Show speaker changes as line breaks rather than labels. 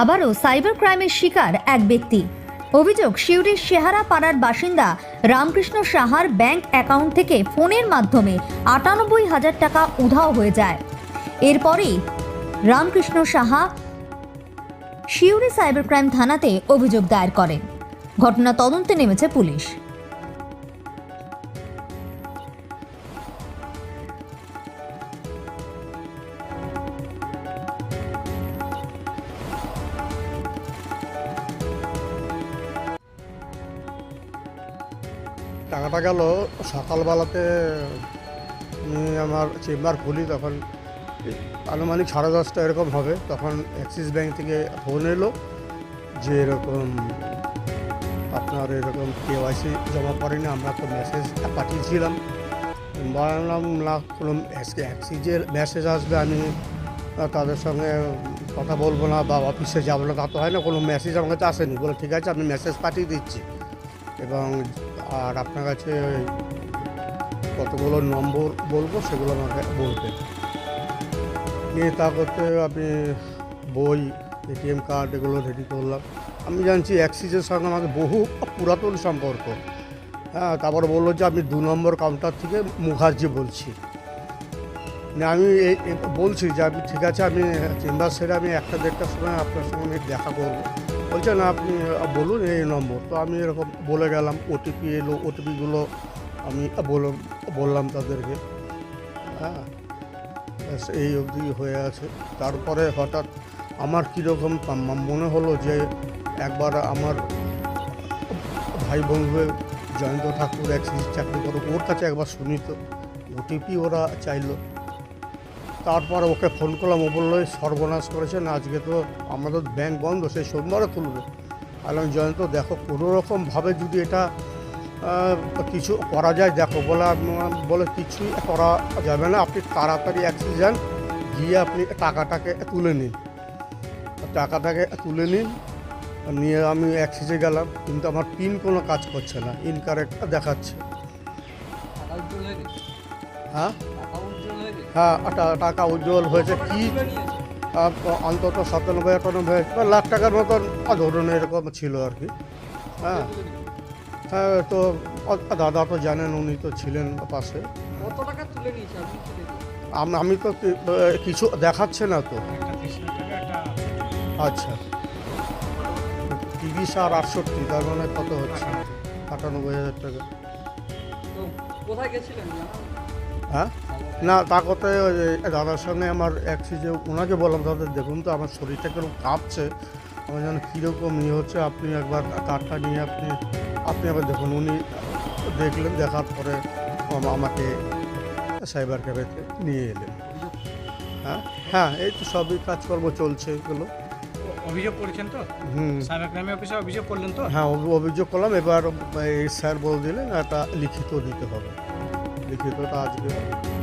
আবারও সাইবার ক্রাইমের শিকার এক ব্যক্তি। অভিযোগ, সিউড়ির সেহারা পাড়ার বাসিন্দা রামকৃষ্ণ সাহার ব্যাংক অ্যাকাউন্ট থেকে ফোনের মাধ্যমে আটানব্বই হাজার টাকা উধাও হয়ে যায়। এরপরেই রামকৃষ্ণ সাহা সিউড়ি সাইবার ক্রাইম থানাতে অভিযোগ দায়ের করেন। ঘটনা তদন্তে নেমেছে পুলিশ।
টাকাটা গেল, সকালবেলাতে আমি আমার চেম্বার খুলি, তখন আনুমানিক সাড়ে দশটা এরকম হবে, তখন অ্যাক্সিস ব্যাংক থেকে ফোন এলো যে এরকম আপনার এরকম কেওয়াইসি জমা করেনি, আমরা তো মেসেজ পাঠিয়েছিলাম। বললাম, না, কোনো অ্যাক্সিজের মেসেজ আসবে, আমি তাদের সঙ্গে কথা বলব না বা অফিসে যাব না। তা তো হয় না, কোনো মেসেজ আমার কাছে আসেনি। বলে, ঠিক আছে, আমি মেসেজ পাঠিয়ে দিচ্ছি। এবং আর আপনার কাছে কতগুলো নম্বর বলব সেগুলো আমাকে বলবেন। নিয়ে তা করতে আমি বই, এটিএম কার্ড এগুলো রেডি করলাম। আমি জানছি অ্যাক্সিসের সঙ্গে আমাকে বহু পুরাতন সম্পর্ক। হ্যাঁ তারপর বলল যে আমি দু নম্বর কাউন্টার থেকে মুখার্জি বলছি। না, আমি বলছি যে আমি ঠিক আছে, আমি চেম্বার সেরে আমি একটা দেড়টার সময় আপনার সঙ্গে আমি দেখা করব। বলছে না আপনি বলুন এই নম্বর। তো আমি এরকম বলে গেলাম ওটিপি এলো ওটিপিগুলো আমি বললাম তাদেরকে। হ্যাঁ এই অবধি হয়ে আছে। তারপরে হঠাৎ আমার কীরকম মনে হলো যে একবার আমার ভাই বন্ধু জয়ন্ত ঠাকুর এক চাকরি করে ওর কাছে একবার শুনি তো। ওটিপি ওরা চাইলো। তারপর ওকে ফোন করলাম ও বলল "এই সর্বনাশ করেছেন আজকে তো আমাদের ব্যাংক বন্ধ সেই সোমবারে খুলবে। আলাম জয়ন্ত দেখো কোনো রকমভাবে যদি এটা কিছু করা যায় দেখো বলে বলে কিছুই করা যাবে না। আপনি তাড়াতাড়ি অ্যাক্সিস যান গিয়ে আপনি টাকাটাকে তুলে নিন। টাকাটাকে তুলে নিন নিয়ে আমি অ্যাক্সিসে গেলাম কিন্তু আমার পিন কোনো কাজ করছে না ইনকারেক্ট দেখাচ্ছে।
হ্যাঁ? টাকা উজ্জ্বল হ্যাঁ
টাকা উজ্জ্বল হয়েছে। কি অন্তত সাতানব্বই আটানব্বই বা লাখ টাকার মতন ধরুন এরকম ছিল আর কি। হ্যাঁ হ্যাঁ তো দাদা তো জানেন উনি তো ছিলেন পাশে? আম- তো কিছু দেখাচ্ছে না তো। আচ্ছা। তিরিশ আর আটষট্টি তার মানে কত হচ্ছে? আটানব্বই হাজার টাকা।
কোথায় গেছিলেন?
হ্যাঁ? না তা যে দাদার সঙ্গে আমার অ্যাক্সিজে ওনাকে বললাম দাদা দেখুন তো আমার শরীরটা কীরকম কাঁপছে। আমার যেন কীরকম ইয়ে হচ্ছে আপনি একবার কার্ডটা নিয়ে আপনি আপনি আবার দেখুন। উনি দেখলেন দেখার পরে আম- আমাকে সাইবার ক্যাফেতে নিয়ে এলেন। হ্যাঁ? হ্যাঁ এই তো সবই কাজকর্ম চলছে এগুলো।
অভিযোগ করেছেন তো?
হুম।
সাইবার ক্রাইম অফিসে অভিযোগ করলেন তো?
হ্যাঁ অভিযোগ করলাম। এবার এই স্যার বলে দিলেন একটা লিখিত দিতে হবে। লিখিতটা আজকে